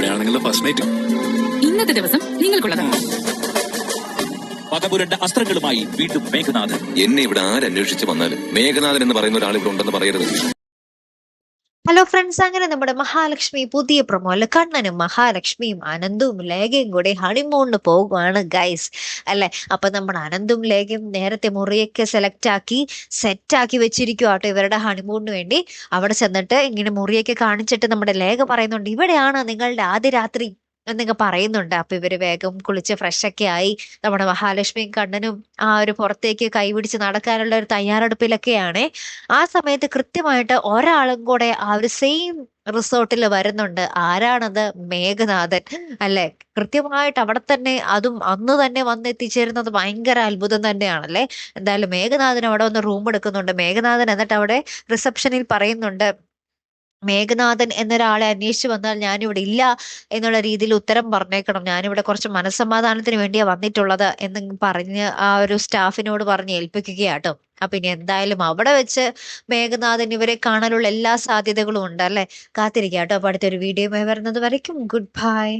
ഇവിടെയാണ് നിങ്ങളുടെ first night ഇന്നത്തെ ദിവസം നിങ്ങൾക്കുള്ളതാണ് പകപുരണ്ട അസ്ത്രങ്ങളുമായി വീണ്ടും മേഘനാഥൻ. എന്നെ ഇവിടെ ആരന്വേഷിച്ച് വന്നാൽ മേഘനാഥൻ എന്ന് പറയുന്ന ഒരാൾ ഇവിടെ ഉണ്ടെന്ന് പറയരുത്. ഹലോ ഫ്രണ്ട്സ് അങ്ങനെ നമ്മുടെ മഹാലക്ഷ്മി പുതിയ പ്രൊമോയിൽ കണ്ണനും മഹാലക്ഷ്മിയും അനന്തും ലേഖയും കൂടി ഹണിമൂണിന് പോകുവാണ് ഗൈസ് അല്ലെ? അപ്പൊ നമ്മൾ അനന്തും ലേഖയും നേരത്തെ മുറിയൊക്കെ സെലക്ട് ആക്കി സെറ്റ് ആക്കി വെച്ചിരിക്കും ആട്ടോ ഇവരുടെ ഹണിമൂണിന് വേണ്ടി. അവിടെ ചെന്നിട്ട് ഇങ്ങനെ മുറിയൊക്കെ കാണിച്ചിട്ട് നമ്മുടെ ലേഖ പറയുന്നുണ്ട് ഇവിടെയാണ് നിങ്ങളുടെ ആദ്യ രാത്രി. എന്നൊക്കെ പറയുന്നുണ്ട്. അപ്പൊ ഇവർ വേഗം കുളിച്ച് ഫ്രഷ് ഒക്കെ ആയി നമ്മുടെ മഹാലക്ഷ്മിയും കണ്ണനും ആ ഒരു പുറത്തേക്ക് കൈപിടിച്ച് നടക്കാനുള്ള ഒരു തയ്യാറെടുപ്പിലൊക്കെയാണ്. ആ സമയത്ത് കൃത്യമായിട്ട് ഒരാളും കൂടെ ആ ഒരു സെയിം റിസോർട്ടിൽ വരുന്നുണ്ട്. ആരാണത്? മേഘനാഥൻ. അല്ലെ? കൃത്യമായിട്ട് അവിടെ തന്നെ അതും അന്ന് തന്നെ വന്ന് എത്തിച്ചേരുന്നത് ഭയങ്കര അത്ഭുതം തന്നെയാണല്ലേ? എന്തായാലും മേഘനാഥൻ അവിടെ വന്ന് റൂം എടുക്കുന്നുണ്ട്. മേഘനാഥൻ എന്നിട്ട് അവിടെ റിസപ്ഷനിൽ പറയുന്നുണ്ട്. മേഘനാഥൻ എന്നൊരാളെ അന്വേഷിച്ചു വന്നാൽ ഞാനിവിടെ ഇല്ല എന്നുള്ള രീതിയിൽ ഉത്തരം പറഞ്ഞേക്കണം. ഞാനിവിടെ കുറച്ച് മനസ്സമാധാനത്തിന് വേണ്ടിയാ വന്നിട്ടുള്ളത് എന്ന് പറഞ്ഞ് ആ ഒരു സ്റ്റാഫിനോട് പറഞ്ഞ് ഏൽപ്പിക്കുകയാട്ടോ. അപ്പൊ ഇനി എന്തായാലും അവിടെ വെച്ച് മേഘനാഥൻ ഇവരെ കാണാനുള്ള എല്ലാ സാധ്യതകളും ഉണ്ട് അല്ലെ? കാത്തിരിക്കാട്ടോ. അപ്പൊ അടുത്തൊരു വീഡിയോ വരുന്നത് വരയ്ക്കും. Good bye